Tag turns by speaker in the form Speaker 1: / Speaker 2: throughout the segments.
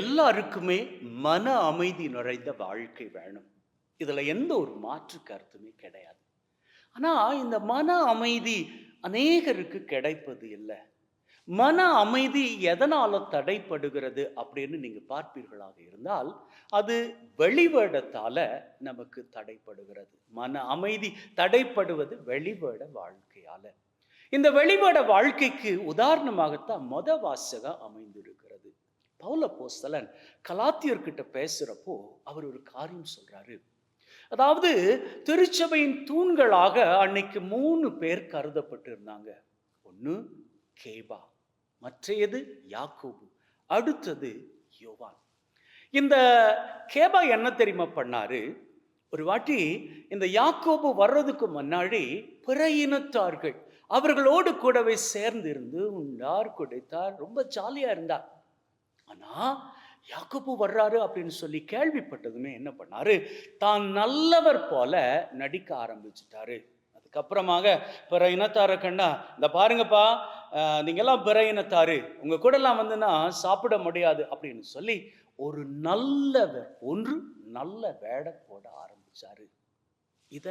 Speaker 1: எல்லாருக்குமே மன அமைதி நிறைந்த வாழ்க்கை வேணும். இதில் எந்த ஒரு மாற்று கருத்துமே கிடையாது. ஆனால் இந்த மன அமைதி அநேகருக்கு கிடைப்பது இல்லை. மன அமைதி எதனால் தடைப்படுகிறது அப்படின்னு நீங்கள் பார்ப்பீர்களாக இருந்தால் அது வெளிவேடத்தால் நமக்கு தடைப்படுகிறது. மன அமைதி தடைப்படுவது வெளிவேட வாழ்க்கையால். இந்த வெளிவேட வாழ்க்கைக்கு உதாரணமாகத்தான் மொத வாசகம் அமைந்திருக்கிறது. பவுல போஸ்தலன் கலாத்தியர்கிட்ட பேசுகிறப்போ அவர் ஒரு காரியம் சொல்கிறாரு அதாவது திருச்சபையின் தூண்களாக அன்னைக்கு மூணு பேர் கருதப்பட்டு இருந்தாங்க ஒன்று கேபா மற்றையது யாக்கோபு அடுத்தது யோவான். இந்த கேபா என்ன தெரியுமா பண்ணாரு? ஒரு வாட்டி இந்த யாக்கோபு வர்றதுக்கு முன்னாடி பிற இனத்தார்கள் அவர்களோடு கூடவே சேர்ந்து இருந்து உண்டார் குடைத்தார் ரொம்ப ஜாலியாக இருந்தார். ஆனால் யாக்கப்பு வர்றாரு அப்படின்னு சொல்லி கேள்விப்பட்டதுமே என்ன பண்ணாரு? தான் நல்லவர் போல நடிக்க ஆரம்பிச்சிட்டாரு. அதுக்கப்புறமாக பிற இனத்தார கண்ணா இந்த பாருங்கப்பா நீங்கள்லாம் நீங்கெல்லாம் பிற இனத்தாரு. உங்க கூடலாம் வந்துன்னா சாப்பிட முடியாது. அப்படின்னு சொல்லி ஒரு நல்லவர் ஒன்று நல்ல வேட போட ஆரம்பிச்சாரு. இத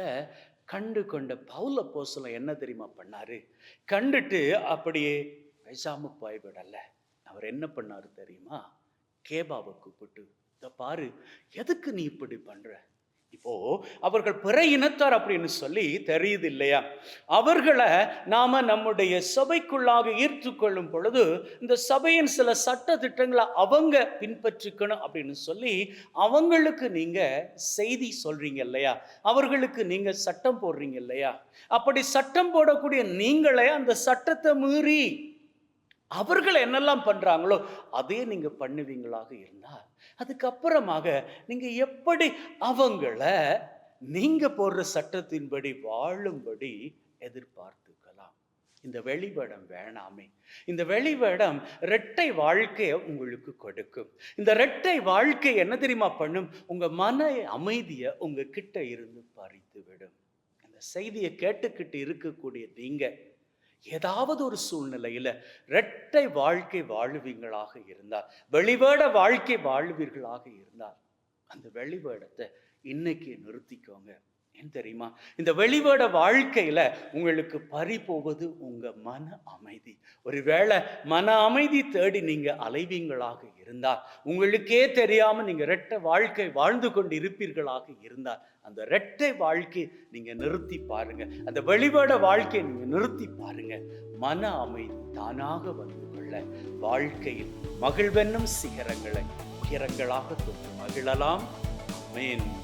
Speaker 1: கண்டு கொண்ட பவுல போசல என்ன தெரியுமா பண்ணாரு? கண்டுட்டு அப்படியே பேசாம போய்விடலை. அவர் என்ன பண்ணாரு தெரியுமா? கேபாவை கூப்பிட்டு இத பாரு எதுக்கு நீ இப்படி பண்ற? இப்போ அவர்கள் பிற இனத்தார் அப்படின்னு சொல்லி தெரியுது இல்லையா? அவர்களை நாம நம்முடைய சபைக்குள்ளாக ஈர்த்து கொள்ளும் பொழுது இந்த சபையின் சில சட்ட திட்டங்களை அவங்க பின்பற்றிக்கணும் அப்படின்னு சொல்லி அவங்களுக்கு நீங்க செய்தி சொல்றீங்க இல்லையா? அவர்களுக்கு நீங்க சட்டம் போடுறீங்க இல்லையா? அப்படி சட்டம் போடக்கூடிய நீங்களே அந்த சட்டத்தை மீறி அவர்கள் என்னெல்லாம் பண்ணுறாங்களோ அதே நீங்கள் பண்ணுவீங்களாக இருந்தால் அதுக்கப்புறமாக நீங்கள் எப்படி அவங்கள நீங்கள் போடுற சட்டத்தின்படி வாழும்படி எதிர்பார்த்துக்கலாம். இந்த வெளிவேடம் வேணாமே. இந்த வெளிவேடம் இரட்டை வாழ்க்கையை உங்களுக்கு கொடுக்கும். இந்த இரட்டை வாழ்க்கை என்ன தெரியுமா பண்ணும்? உங்கள் மன அமைதியை உங்கள் கிட்ட இருந்து பறித்து விடும் இந்த செய்தியை கேட்டுக்கிட்டு இருக்கக்கூடிய நீங்கள் ஏதாவது ஒரு சூழ்நிலையில இரட்டை வாழ்க்கை வாழுவீங்களாக இருந்தால் வெளிவேட வாழ்க்கை வாழ்வீர்களாக இருந்தால் அந்த வெளிவேடத்தை இன்னைக்கு நிறுத்திக்கோங்க. ஏன் தெரியுமா? இந்த வெளிவேட வாழ்க்கையில உங்களுக்கு பறி போவது உங்க மன அமைதி. ஒருவேளை மன அமைதி தேடி நீங்க அலைவீங்களாக இருந்தால் உங்களுக்கே தெரியாம நீங்க ரெட்டை வாழ்க்கை வாழ்ந்து கொண்டு இருப்பீர்களாக இருந்தால் அந்த ரெட்டை வாழ்க்கை நீங்க நிறுத்தி பாருங்க. அந்த வெளிவேட வாழ்க்கையை நீங்க நிறுத்தி பாருங்க. மன அமைதி தானாக வந்து கொள்ள வாழ்க்கையில் மகிழ்வென்னும் சிகரங்களை சிகரங்களாக தொட்டு மகிழலாம். மேன்